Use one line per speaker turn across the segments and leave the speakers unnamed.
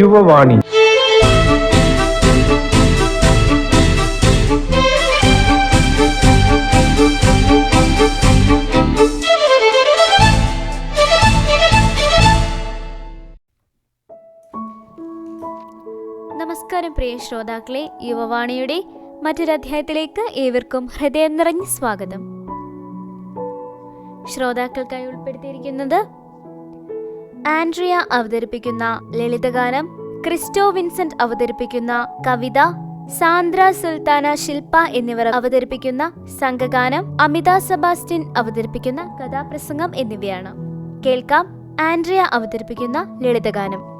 യുവവാണി.
നമസ്കാരം പ്രിയ ശ്രോതാക്കളെ യുവവാണിയുടെ മറ്റൊരധ്യായത്തിലേക്ക് ഏവർക്കും ഹൃദയം നിറഞ്ഞ സ്വാഗതം. ശ്രോതാക്കൾക്കായി ഉൾപ്പെടുത്തിയിരിക്കുന്നത് ആൻഡ്രിയ അവതരിപ്പിക്കുന്ന ലളിതഗാനം ക്രിസ്റ്റോ വിൻസെന്റ് അവതരിപ്പിക്കുന്ന കവിത സാന്ദ്ര സുൽത്താന ശില്പ എന്നിവർ അവതരിപ്പിക്കുന്ന സംഘഗാനം അമിത സെബാസ്റ്റ്യൻ അവതരിപ്പിക്കുന്ന കഥാപ്രസംഗം എന്നിവയാണ്. കേൾക്കാം ആൻഡ്രിയ അവതരിപ്പിക്കുന്ന ലളിതഗാനം.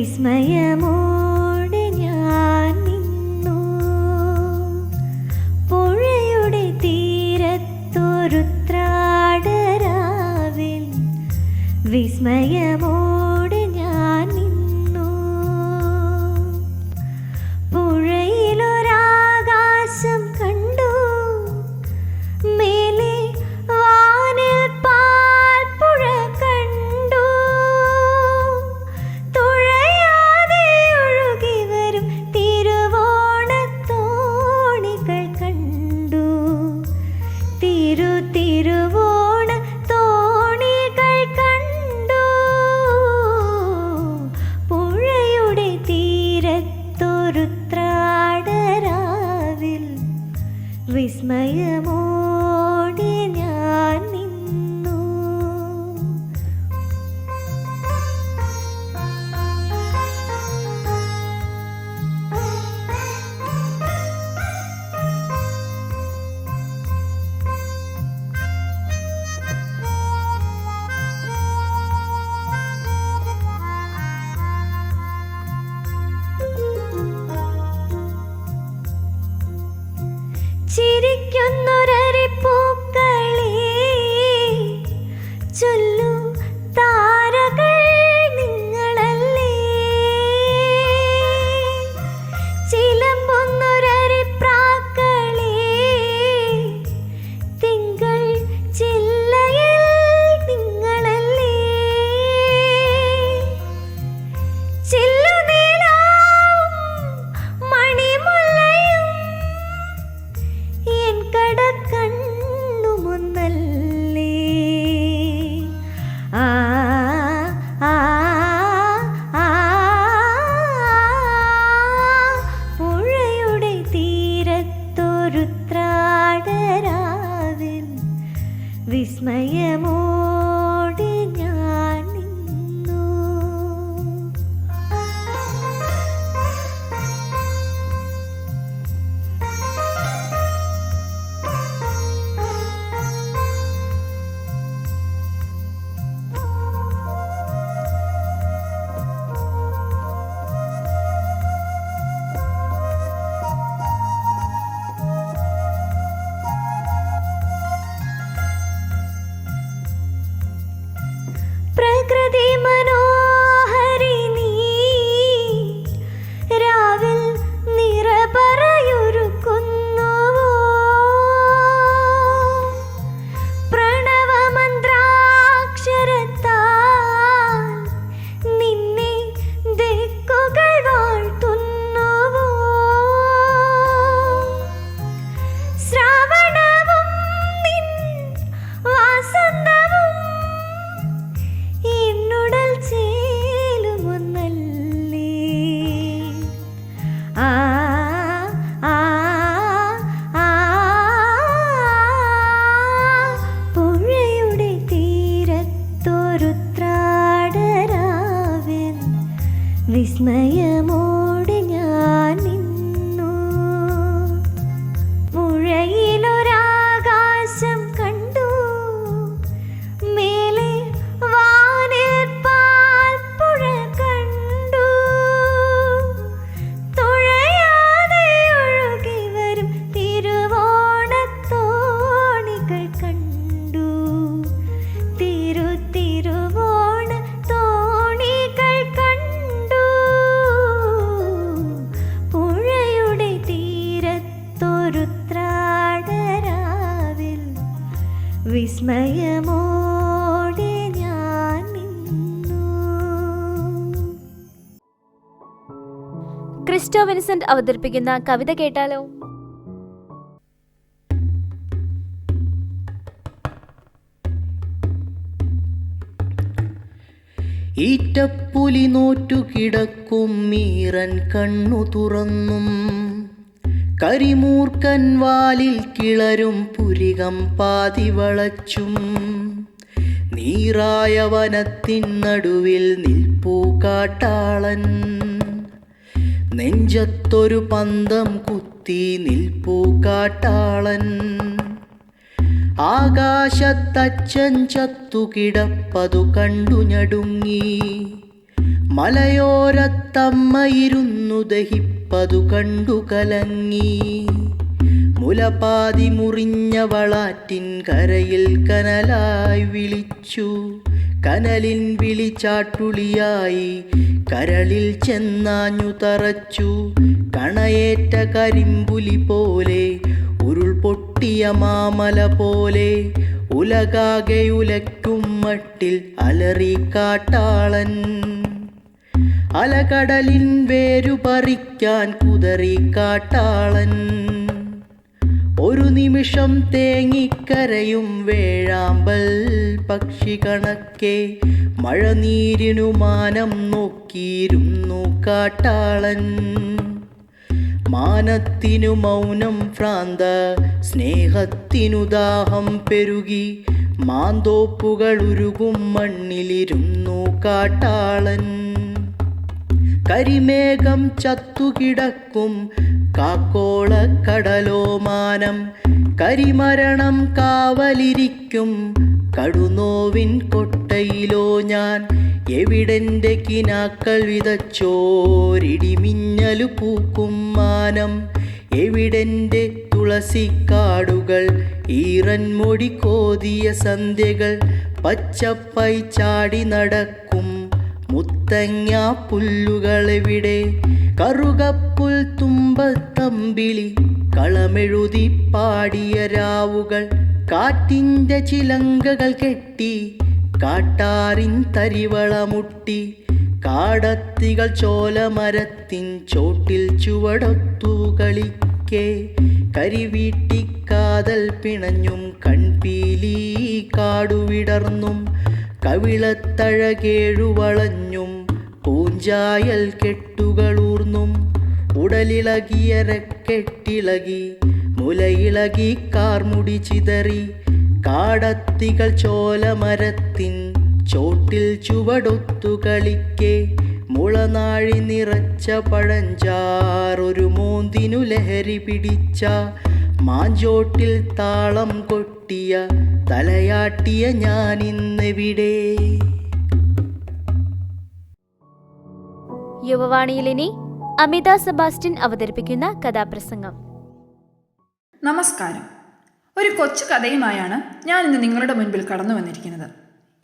വിസ്മയമോടെ ഞാൻ നിന്നു. പുഴയുടെ തീരത്തൊരുത്രാടരാവിൽ വിസ്മയമോടെ
വിൻസെന്റ് അവതരിപ്പിക്കുന്ന കവിത കേട്ടാലോ?
ഈറ്റപ്പുലി നോറ്റു കിടക്കും മീറൻ കണ്ണു തുറന്നും. കരിമൂർക്കൻ വാലിൽ കിളരും പുരികം പാതി വളച്ചും. നീറായ വനത്തിൻ നടുവിൽ നിൽപ്പൂ കാട്ടാളൻ. നെഞ്ചത്തൊരു പന്തം കുത്തി നിൽപ്പൂ കാട്ടാളൻ. ആകാശത്തച്ഛൻ ചത്തുകിടപ്പതു കണ്ടു ഞടുങ്ങി. മലയോരത്തമ്മ ഇരുന്നു ദഹിപ്പതു കണ്ടു കലങ്ങി. മുലപാതി മുറിഞ്ഞ വളാറ്റിൻ കരയിൽ കനലായി വിളിച്ചു. കനലിൻ വിളിച്ചാട്ടുളിയായി കരളിൽ ചെന്നാഞ്ഞു തറച്ചു കണയേറ്റ കരിമ്പുലി പോലെ ഉരുൾ പൊട്ടിയ മാമല പോലെ ഉലകാകെ ഉലയ്ക്കും മട്ടിൽ അലറി കാട്ടാളൻ. അലകടലിൻ വേരു പറിക്കാൻ കുതറി കാട്ടാളൻ. ഒരു നിമിഷം തേങ്ങിക്കരയും വേഴാമ്പൽ പക്ഷി കണക്കെ. മഴനീരിനു മാനം നോക്കിയിരുന്നു കാട്ടാളൻ. മാനത്തിനു മൗനം ഭ്രാന്ത സ്നേഹത്തിനു ദാഹം പെരുകി. മാന്തോപ്പുകൾ ഉരുകും മണ്ണിലിരുന്നു കാട്ടാളൻ. കരിമേഘം ചത്തുകിടക്കും കാക്കോള കടലോമാനം കരിമരണം കാവലിരിക്കും. കടുനോവിൻ കൊട്ടയിലോ ഞാൻ. എവിടെന്റെ കിനാക്കൾ വിതച്ചോരിടിമിന്നലു പൂക്കും മാനം. എവിടെന്റെ തുളസിക്കാടുകൾ ഈറൻമൊടി കോതിയ സന്ധ്യകൾ. പച്ചപ്പൈ ചാടി നടക്കും മുത്തങ്ങ പുല്ലുകളെവിടെ? കറുകപ്പുൽ തുമ്പത്തമ്പിളി കളമെഴുതി പാടിയ രാവുകൾ കാറ്റിന്റെ ചിലങ്കകൾ കെട്ടി. കാട്ടാറിൻ തരിവളമുട്ടി. കാടത്തികൾ ചോലമരത്തിൻ ചോട്ടിൽ ചുവടൊത്തു കളിക്കേ. കരിവീട്ടിക്കാതൽ പിണഞ്ഞും കൺപീലി കാടുവിടർന്നും കവിളത്തഴകേഴുവളഞ്ഞും പൂഞ്ചായൽ കെട്ടുകളൂർന്നും ഉടലിളകിയരക്കെട്ടിളകി മുലയിളകി കാർമുടി ചിതറി കാടത്തികൾ ചോലമരത്തിൻ ചോട്ടിൽ ചുവടൊത്തു കളിക്കെ മുളനാഴി നിറച്ച പഴഞ്ചാറൊരു മോന്തിനു ലഹരി പിടിച്ച മാഞ്ചോട്ടിൽ താളം കൊട്ടിയ തലയാട്ടിയ ഞാൻ ഞാനിന്നെവിടെ
യുവവാണിയിലിനി അമിത സെബാസ്റ്റ്യൻ അവതരിപ്പിക്കുന്ന കഥാപ്രസംഗം.
നമസ്കാരം. ഒരു കൊച്ചു കഥയുമായാണ് ഞാൻ ഇന്ന് നിങ്ങളുടെ മുൻപിൽ കടന്നു വന്നിരിക്കുന്നത്.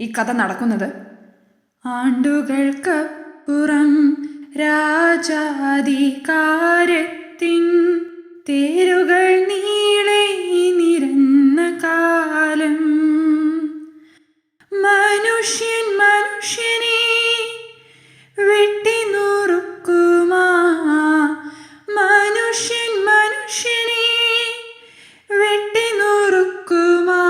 ഈ കഥ നടക്കുന്നത് ആണ്ടുകൾക്കപ്പുറം രാജാധികാരത്തിൻ തേരുകൾ നീളെ കാലം മനുഷ്യൻ മനുഷ്യനെ വെട്ടി നുറുക്കുമാ മനുഷ്യൻ മനുഷ്യനെ വെട്ടി നുറുക്കുമാ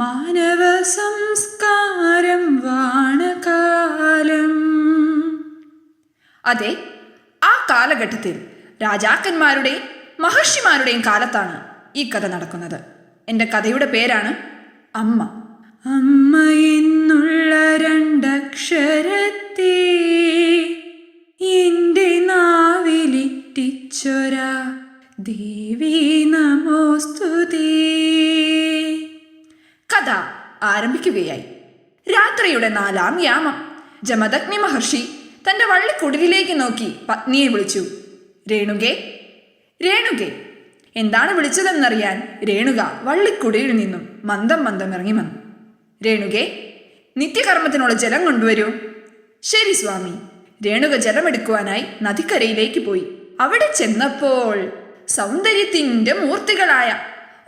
മാനവ സംസ്കാരം വാണകാലം. അതെ ആ കാലഘട്ടത്തിൽ രാജാക്കന്മാരുടെയും മഹർഷിമാരുടെയും കാലത്താണ് ഈ കഥ നടക്കുന്നത്. എന്റെ കഥയുടെ പേരാണ് അമ്മ. അമ്മ എന്നുള്ള രണ്ടക്ഷരത്തെ എന്റെ നാവിലിറ്റിച്ചൊര. ദേവി നമോസ്തുതി. കഥ ആരംഭിക്കുകയായി. രാത്രിയുടെ നാലാം യാമം. ജമദഗ്നി മഹർഷി തന്റെ വള്ളിക്കുടിലേക്ക് നോക്കി പത്നിയെ വിളിച്ചു. രേണുകേ രേണുകേ എന്താണ് വിളിച്ചതെന്നറിയാൻ രേണുക വള്ളിക്കുടിയിൽ നിന്നും മന്ദം മന്ദം ഇറങ്ങി വന്നു. രേണുകെ നിത്യകർമ്മത്തിനുള്ള ജലം കൊണ്ടുവരൂ. ശരി സ്വാമി. രേണുക ജലമെടുക്കുവാനായി നദിക്കരയിലേക്ക് പോയി. അവിടെ ചെന്നപ്പോൾ സൗന്ദര്യത്തിന്റെ മൂർത്തികളായ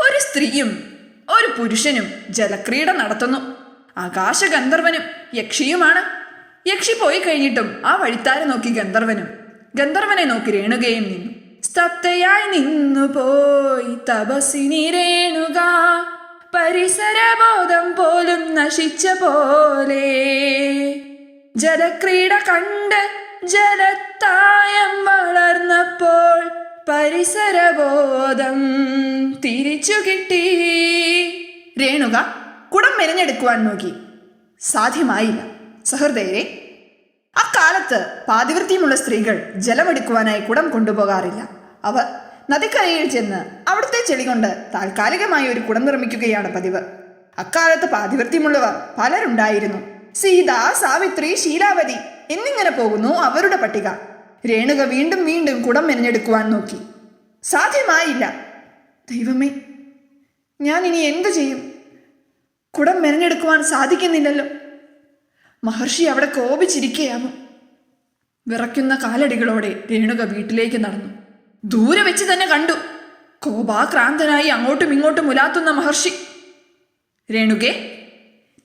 ഒരു സ്ത്രീയും ഒരു പുരുഷനും ജലക്രീഡ നടത്തുന്നു. ആകാശഗന്ധർവനും യക്ഷിയുമാണ്. യക്ഷി പോയി കഴിഞ്ഞിട്ടും ആ വഴിത്താരെ നോക്കി ഗന്ധർവനും. ഗന്ധർവനെ നോക്കി രേണുകയും നിന്നു. സ്തബ്ധയായി നിന്നു പോയി തപസിനി രേണുക പരിസരബോധം പോലും നശിച്ച പോലെ. ജലക്രീഡ കണ്ട് ജലത്തായം വളർന്നപ്പോൾ പരിസരബോധം തിരിച്ചു കിട്ടി. രേണുക കുടം മെനഞ്ഞെടുക്കുവാൻ നോക്കി. സാധ്യമായില്ല. സഹൃദയരെ അക്കാലത്ത് പാതിവൃത്തിയുമുള്ള സ്ത്രീകൾ ജലമെടുക്കുവാനായി കുടം കൊണ്ടുപോകാറില്ല. അവർ നദിക്കരയിൽ ചെന്ന് അവിടുത്തെ ചെളി കൊണ്ട് താൽക്കാലികമായി ഒരു കുടം നിർമ്മിക്കുകയാണ് പതിവ്. അക്കാലത്ത് പാതിവൃത്യമുള്ളവർ പലരുണ്ടായിരുന്നു. സീത സാവിത്രി ശീലാവതി എന്നിങ്ങനെ പോകുന്നു അവരുടെ പട്ടിക. രേണുക വീണ്ടും വീണ്ടും കുടം മെനഞ്ഞെടുക്കുവാൻ നോക്കി. സാധ്യമായില്ല. ദൈവമേ ഞാൻ ഇനി എന്തു ചെയ്യും? കുടം മെനഞ്ഞെടുക്കുവാൻ സാധിക്കുന്നില്ലല്ലോ. മഹർഷി അവിടെ കോപിച്ചിരിക്കുകയാണ് വിറയ്ക്കുന്ന കാലടികളോടെ രേണുക വീട്ടിലേക്ക് നടന്നു. ദൂരെ വെച്ച് തന്നെ കണ്ടു. കോപാക്രാന്തനായി അങ്ങോട്ടും ഇങ്ങോട്ടും ഉലാത്തുന്ന മഹർഷി. രേണുകെ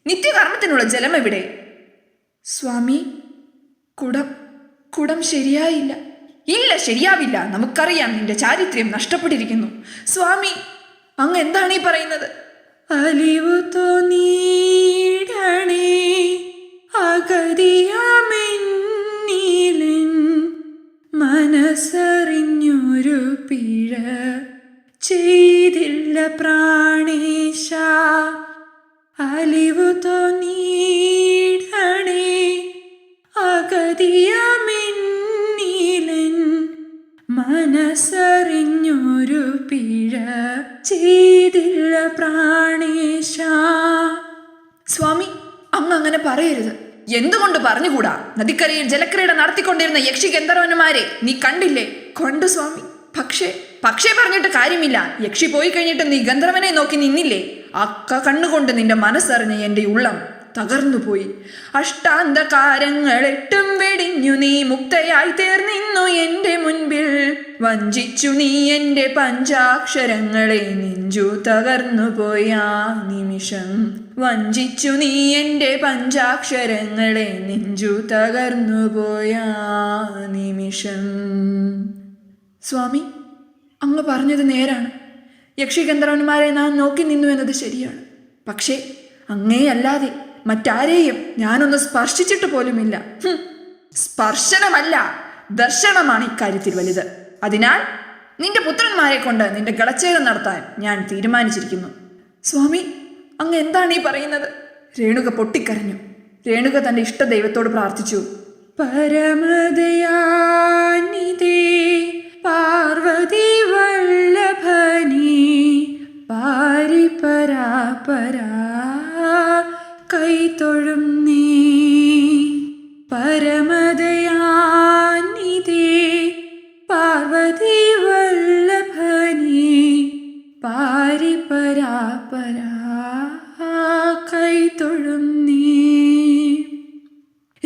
നിത്യകർമ്മത്തിനുള്ള ജലം എവിടെ? സ്വാമി കുടം കുടം ശരിയായില്ല. ഇല്ല ശരിയാവില്ല. നമുക്കറിയാം നിന്റെ ചാരിത്രം നഷ്ടപ്പെട്ടിരിക്കുന്നു. സ്വാമി അങ്ങ് എന്താണ് ഈ പറയുന്നത്? അലിവ് തോന്നീടണേ അഗതിയാമെന്നീലൻ മനസ്സറിഞ്ഞൊരു പിഴ ചെയ്തില്ല പ്രാണേശ. അലിവു തോന്നീടണേ അഗതിയാമെന്നീലൻ മനസ്സറിഞ്ഞൊരു പിഴ ചെയ്തില്ല പ്രാണേശ. സ്വാമി അങ്ങ് അങ്ങനെ പറയരുത്. എന്തുകൊണ്ട് പറഞ്ഞുകൂടാ? നദിക്കരയിൽ ജലക്രീഡ നടത്തിക്കൊണ്ടിരുന്ന യക്ഷി ഗന്ധർവന്മാരെ നീ കണ്ടില്ലേ? കണ്ടു സ്വാമി. പക്ഷേ പക്ഷേ പറഞ്ഞിട്ട് കാര്യമില്ല. യക്ഷി പോയി കഴിഞ്ഞിട്ട് നീ ഗന്ധർവനെ നോക്കി നിന്നില്ലേ? അക്ക കണ്ണുകൊണ്ട് നിന്റെ മനസ്സറിഞ്ഞ് എന്റെ ഉള്ളം. തകർന്നു അഷ്ടാന്തകാരങ്ങളെട്ടും വെടിഞ്ഞു നീ മുക്തയായി തീർന്നിന്നു എന്റെ മുൻപിൽ. വഞ്ചിച്ചു നീ എന്റെ പഞ്ചാക്ഷരങ്ങളെ നെഞ്ചു തകർന്നുപോയ നിമിഷം. വഞ്ചിച്ചു നീ എന്റെ പഞ്ചാക്ഷരങ്ങളെ നെഞ്ചു തകർന്നുപോയ നിമിഷം. സ്വാമി അങ്ങ് പറഞ്ഞത് നേരാണ്. യക്ഷിഗന്ധർവന്മാരെ നാം നോക്കി നിന്നു എന്നത് ശരിയാണ്. പക്ഷേ അങ്ങേയല്ലാതെ മറ്റാരെയും ഞാനൊന്ന് സ്പർശിച്ചിട്ട് പോലുമില്ല. സ്പർശനമല്ല ദർശനമാണ് ഇക്കാര്യത്തിൽ വലുത്. അതിനാൽ നിന്റെ പുത്രന്മാരെ കൊണ്ട് നിന്റെ കിളച്ചേരം നടത്താൻ ഞാൻ തീരുമാനിച്ചിരിക്കുന്നു. സ്വാമി അങ്ങ് എന്താണ് ഈ പറയുന്നത്? രേണുക പൊട്ടിക്കരഞ്ഞു. രേണുക തന്റെ ഇഷ്ട ദൈവത്തോട് പ്രാർത്ഥിച്ചു. പരമദയാനിതേ പാർവതി വല്ലഭനി കൈതൊഴും നീ പരമദയാനിതേ പാർവതി വല്ലഭനി പാരിപരാപരാ കൈതൊഴും നീ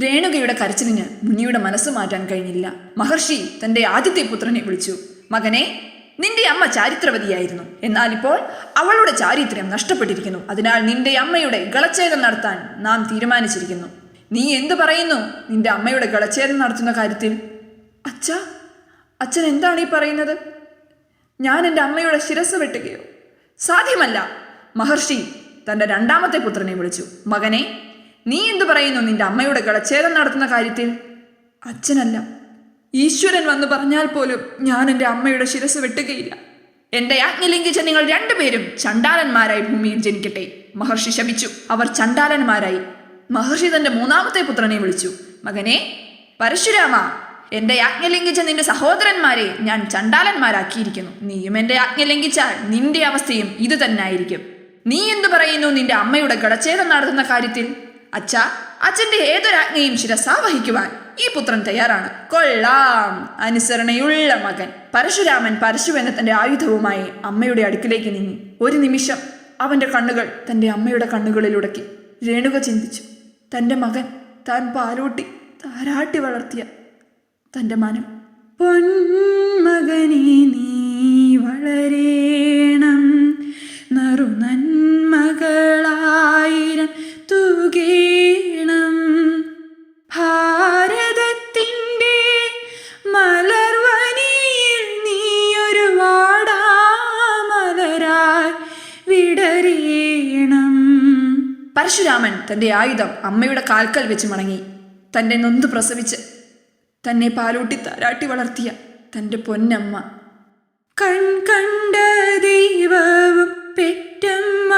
രേണുകയുടെ കരച്ചിലിന് മുനിയുടെ മനസ്സ് മാറ്റാൻ കഴിഞ്ഞില്ല. മഹർഷി തന്റെ ആദ്യത്തെ പുത്രനെ വിളിച്ചു. മകനെ നിന്റെ അമ്മ ചാരിത്രവതിയായിരുന്നു. എന്നാൽ ഇപ്പോൾ അവളുടെ ചാരിത്രം നഷ്ടപ്പെട്ടിരിക്കുന്നു. അതിനാൽ നിന്റെ അമ്മയുടെ ഗളച്ഛേദം നടത്താൻ നാം തീരുമാനിച്ചിരിക്കുന്നു. നീ എന്തു പറയുന്നു? നിന്റെ അമ്മയുടെ ഗളച്ഛേദം നടത്തുന്ന കാര്യത്തിൽ? അച്ഛ അച്ഛൻ എന്താണ് ഈ പറയുന്നത്? ഞാൻ എന്റെ അമ്മയുടെ ശിരസ് വെട്ടുകയോ? സാധ്യമല്ല. മഹർഷി തന്റെ രണ്ടാമത്തെ പുത്രനെ വിളിച്ചു. മകനെ നീ എന്തു പറയുന്നു? നിന്റെ അമ്മയുടെ ഗളച്ഛേദം നടത്തുന്ന കാര്യത്തിൽ? അച്ഛനല്ല. ഈശ്വരൻ വന്നു പറഞ്ഞാൽ പോലും ഞാൻ എന്റെ അമ്മയുടെ ശിരസ് വെട്ടുകയില്ല. ആജ്ഞ ലംഘിച്ച നിങ്ങൾ രണ്ടുപേരും ചണ്ടാലന്മാരായി ഭൂമിയിൽ ജനിക്കട്ടെ. മഹർഷി ശപിച്ചു. അവർ ചണ്ടാലന്മാരായി മഹർഷി തന്റെ മൂന്നാമത്തെ പുത്രനെ വിളിച്ചു. മകനെ പരശുരാമ എന്റെ ആജ്ഞ ലംഘിച്ച നിന്റെ സഹോദരന്മാരെ ഞാൻ ചണ്ടാലന്മാരാക്കിയിരിക്കുന്നു നീയും എന്റെ ആജ്ഞ ലംഘിച്ചാൽ നിന്റെ അവസ്ഥയും ഇത് തന്നെയായിരിക്കും നീ എന്തു പറയുന്നു നിന്റെ അമ്മയുടെ ഗടച്ഛേദം നടത്തുന്ന കാര്യത്തിൽ? അച്ഛ അച്ഛന്റെ ഏതൊരാജ്ഞയും ശിരസാ വഹിക്കുവാൻ ഈ പുത്രൻ തയ്യാറാണ്. കൊള്ളാം. അനുസരണയുള്ള മകൻ. പരശുരാമൻ പരശു എന്ന തന്റെ ആയുധവുമായി അമ്മയുടെ അടുക്കിലേക്ക് നീങ്ങി. ഒരു നിമിഷം അവന്റെ കണ്ണുകൾ തന്റെ അമ്മയുടെ കണ്ണുകളിൽ ഉടക്കി രേണുക ചിന്തിച്ചു. തന്റെ മകൻ താൻ പാലൂട്ടി താരാട്ടി വളർത്തിയ തന്റെ മനം. പൊൻ പൊന്മകനെ നീ വളരേണം തന്റെ ആയുധം അമ്മയുടെ കാൽക്കൽ വെച്ച് മടങ്ങി. തന്റെ നൊന്ത് പ്രസവിച്ച് തന്നെ പാലൂട്ടി താരാട്ടി വളർത്തിയ തന്റെ പൊന്നമ്മ. കൺ കണ്ട ദൈവവും പെറ്റമ്മ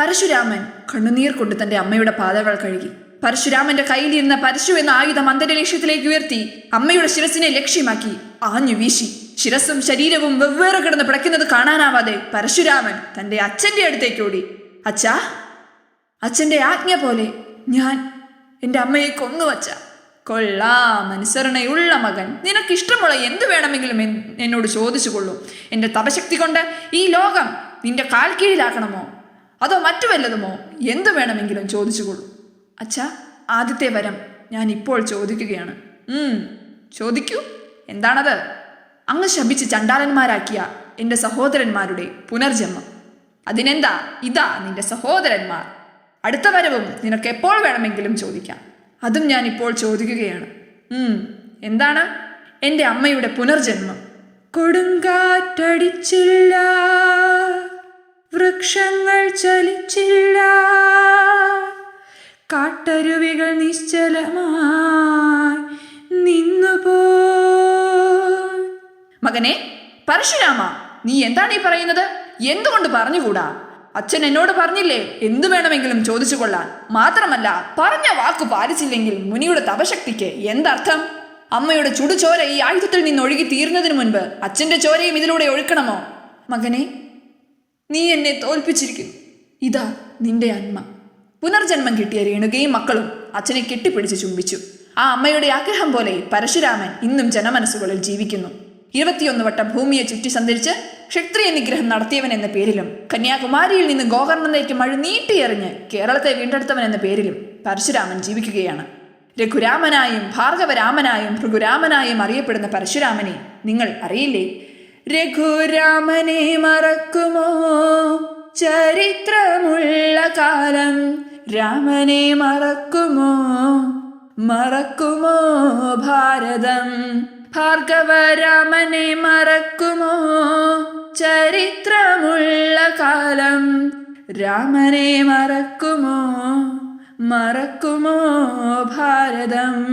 പരശുരാമൻ കണ്ണുനീർ കൊണ്ട് തന്റെ അമ്മയുടെ പാതകൾ കഴുകി. പരശുരാമന്റെ കയ്യിലിരുന്ന പരശു എന്ന ആയുധം അന്തരീക്ഷത്തിലേക്ക് ഉയർത്തി അമ്മയുടെ ശിരസിനെ ലക്ഷ്യമാക്കി ആഞ്ഞു വീശി. ശിരസും ശരീരവും വെവ്വേറെ കിടന്ന് പിടയ്ക്കുന്നത് കാണാനാവാതെ പരശുരാമൻ തന്റെ അച്ഛന്റെ അടുത്തേക്ക് ഓടി. അച്ഛാ അച്ഛന്റെ ആജ്ഞ പോലെ ഞാൻ എന്റെ അമ്മയെ കൊന്നു വച്ച കൊള്ളാം അനുസരണയുള്ള മകൻ. നിനക്കിഷ്ടമുള്ള എന്തു വേണമെങ്കിലും എന്നോട് ചോദിച്ചു കൊള്ളൂ എന്റെ തപശക്തി കൊണ്ട് ഈ ലോകം നിന്റെ കാൽ കീഴിലാക്കണമോ അതോ മറ്റു വല്ലതുമോ? എന്തു വേണമെങ്കിലും ചോദിച്ചുകൊള്ളൂ അച്ഛാ ആദ്യത്തെ വരം ഞാൻ ഇപ്പോൾ ചോദിക്കുകയാണ് ചോദിക്കൂ. എന്താണത്? അങ്ങ് ശപിച്ച് ചണ്ടാലന്മാരാക്കിയ എന്റെ സഹോദരന്മാരുടെ പുനർജന്മം. അതിനെന്താ? ഇതാ നിന്റെ സഹോദരന്മാർ. അടുത്ത വരവും നിനക്ക് എപ്പോൾ വേണമെങ്കിലും ചോദിക്കാം. അതും ഞാൻ ഇപ്പോൾ ചോദിക്കുകയാണ് എന്താണ്? എന്റെ അമ്മയുടെ പുനർജന്മം. കൊടുങ്കാറ്റടിച്ചില്ല. വൃക്ഷങ്ങൾ ചലിച്ചില്ല. കാട്ടരുവികൾ നിശ്ചലമായി നിന്നുപോയി. മകനെ പരശുരാമ നീ എന്താണ് ഈ പറയുന്നത്? എന്തുകൊണ്ട് പറഞ്ഞുകൂടാ? അച്ഛൻ എന്നോട് പറഞ്ഞില്ലേ എന്തു വേണമെങ്കിലും ചോദിച്ചു കൊള്ളാൻ. മാത്രമല്ല പറഞ്ഞ വാക്കു പാലിച്ചില്ലെങ്കിൽ മുനിയുടെ തപശക്തിക്ക് എന്തർത്ഥം? അമ്മയുടെ ചുടുചോര ഈ ആയുധത്തിൽ നിന്ന് ഒഴുകി തീർന്നതിന് മുൻപ് അച്ഛന്റെ ചോരയും ഇതിലൂടെ ഒഴുക്കണമോ? മകനെ നീ എന്നെ തോൽപ്പിച്ചിരിക്കുന്നു. ഇതാ നിന്റെ അന്മ പുനർജന്മം കിട്ടിയ രേണുകയും മക്കളും അച്ഛനെ കെട്ടിപ്പിടിച്ച് ചുംബിച്ചു. ആ അമ്മയുടെ ആഗ്രഹം പോലെ പരശുരാമൻ ഇന്നും ജനമനസ്സുകളിൽ ജീവിക്കുന്നു. ഇരുപത്തിയൊന്ന് വട്ടം ഭൂമിയെ ചുറ്റി സഞ്ചരിച്ച് ക്ഷത്രിയ നിഗ്രഹം നടത്തിയവൻ എന്ന പേരിലും കന്യാകുമാരിയിൽ നിന്ന് ഗോകർണനിലേക്ക് മഴ നീട്ടിയെറിഞ്ഞ് കേരളത്തെ വീണ്ടെടുത്തവൻ എന്ന പേരിലും പരശുരാമൻ ജീവിക്കുകയാണ്. രഘുരാമനായും ഭാർഗവരാമനായും ഭൃഗുരാമനായും അറിയപ്പെടുന്ന പരശുരാമനെ നിങ്ങൾ അറിയില്ലേ? രഘുരാമനെ മറക്കുമോ? ചരിത്രമുള്ള കാലം രാമനെ മറക്കുമോ? മറക്കുമോ ഭാരതം? ഭാർഗവരാമനെ മറക്കുമോ? ചരിത്രമുള്ള കാലം രാമനെ മറക്കുമോ? മറക്കുമോ ഭാരതം?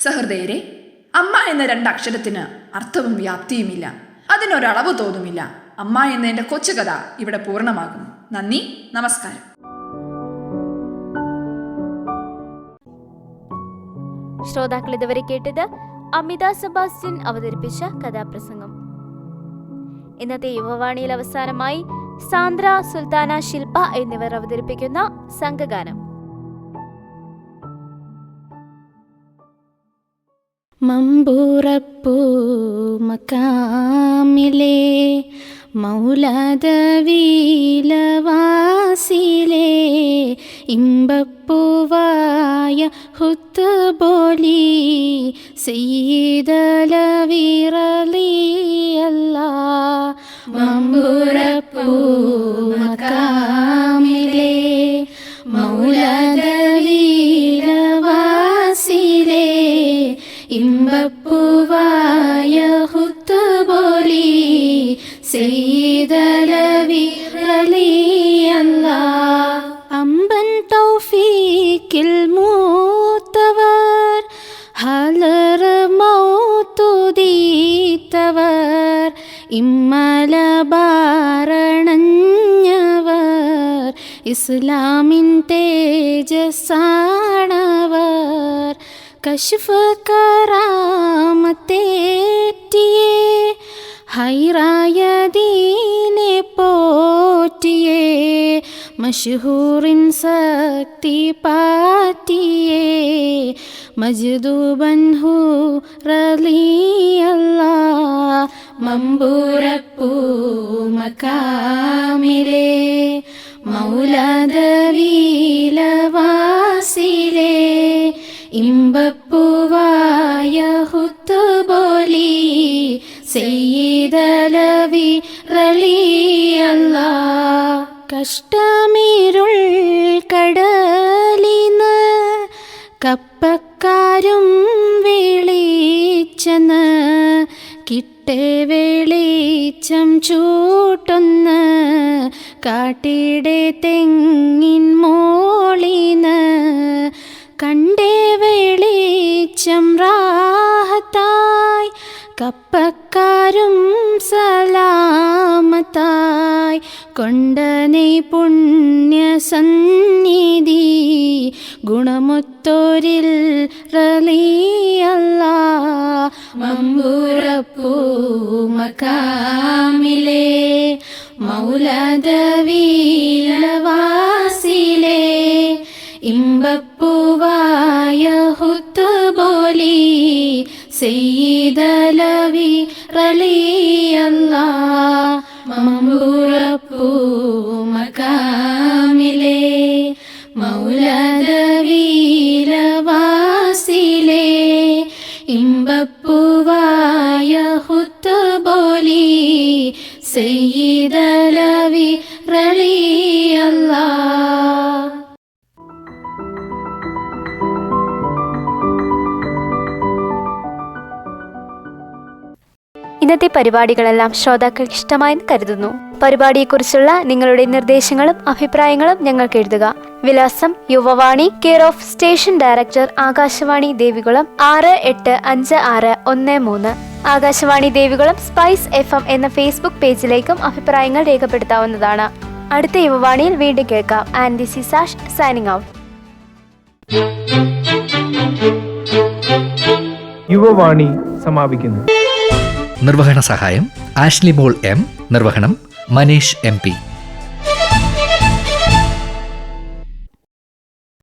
സഹൃദയരെ അമ്മ എന്ന രണ്ടക്ഷരത്തിന് അർത്ഥവും വ്യാപ്തിയുമില്ല. അതിനൊരളവ് തോന്നുമില്ല. അമ്മ എന്ന എന്റെ കൊച്ചു കഥ ഇവിടെ പൂർണമാകുന്നു നന്ദി നമസ്കാരം.
ശ്രോതാക്കൾ ഇതുവരെ കേട്ടത് അമിത സെബാസ്റ്റ്യൻ അവതരിപ്പിച്ച കഥാപ്രസംഗം. ഇന്നത്തെ യുവവാണിയിൽ അവസാനമായി സാന്ദ്ര സുൽത്താന ശില്പ എന്നിവർ അവതരിപ്പിക്കുന്ന സംഘഗാനം.
മമ്പൂറപ്പൂ മക്കാമിലെ മൗലദവീലവാസിലെ ഇമ്പപ്പൂവായ ഹുത്തുബോലി സീതലവിറലിയല്ല മമ്പൂറപ്പൂ സെയ്തലവിറലിയല്ല അമ്പൻ തൗഫീക്കിൽ മൂത്തവർ ഹലർ മൗത്തുദീത്തവർ ഇമ്മല ബാരണഞ്ഞവർ ഇസ്ലാമിൻ തേജസാണവർ കശ്ഫ് കറാമത്തേറ്റിയേ ഹൈറായ ദീനെ പോറ്റിയേ മഷഹൂറിൻ സക്തി പാറ്റിയേ മജ്ദൂബൻ ഹു റലിയല്ല മമ്പൂരപ്പൂ മക്കാമിലേ മൗലദവീലവാസിലേ ഇമ്പപ്പൂവായ ഹുത്തുബോലി സെയ്തലവി കാട്ടിടെ തെങ്ങിൻ മോളിന് കണ്ടേ വെളിച്ചം റാഹത്തായി കപ്പക്കാരും സലാമത്തായി. കൊണ്ടനെ പുണ്യ സന്നിധി ഗുണമൊത്തോരിൽ റലിയല്ല. മമ്പൂറപ്പൂ മക്കാമിലേ മൗലദവീലവാസിലേ ഇമ്പപ്പൂവായ ഹുത്തുബോലി സെയ്തലവി റലിയല്ല മമ്പൂറപ്പൂ മക്കാമിലേ മൗലദവീലവാസിലേ സെയ്തലവി റളിയല്ല
ഇന്നത്തെ പരിപാടികളെല്ലാം ശ്രോതാക്കൾക്ക് ഇഷ്ടമായെന്ന് കരുതുന്നു. പരിപാടിയെക്കുറിച്ചുള്ള നിങ്ങളുടെ നിർദ്ദേശങ്ങളും അഭിപ്രായങ്ങളും ഞങ്ങൾക്ക് എഴുതുക. വിലാസം Yuvavani care of station director Akashvani Devikulam ആറ് എട്ട് അഞ്ച് ആറ് ഒന്ന് മൂന്ന്. Akashvani Devikulam spice F M എന്ന ഫേസ്ബുക്ക് പേജിലേക്കും അഭിപ്രായങ്ങൾ രേഖപ്പെടുത്താവുന്നതാണ്. അടുത്ത യുവവാണിയിൽ വീണ്ടും കേൾക്കാം. And this Ash signing out
Yuvavani സമാപിക്കുന്നു.
നിർവഹണ സഹായം ആഷ്ലി മോൾ എം നിർവഹണം മനീഷ് എം പി.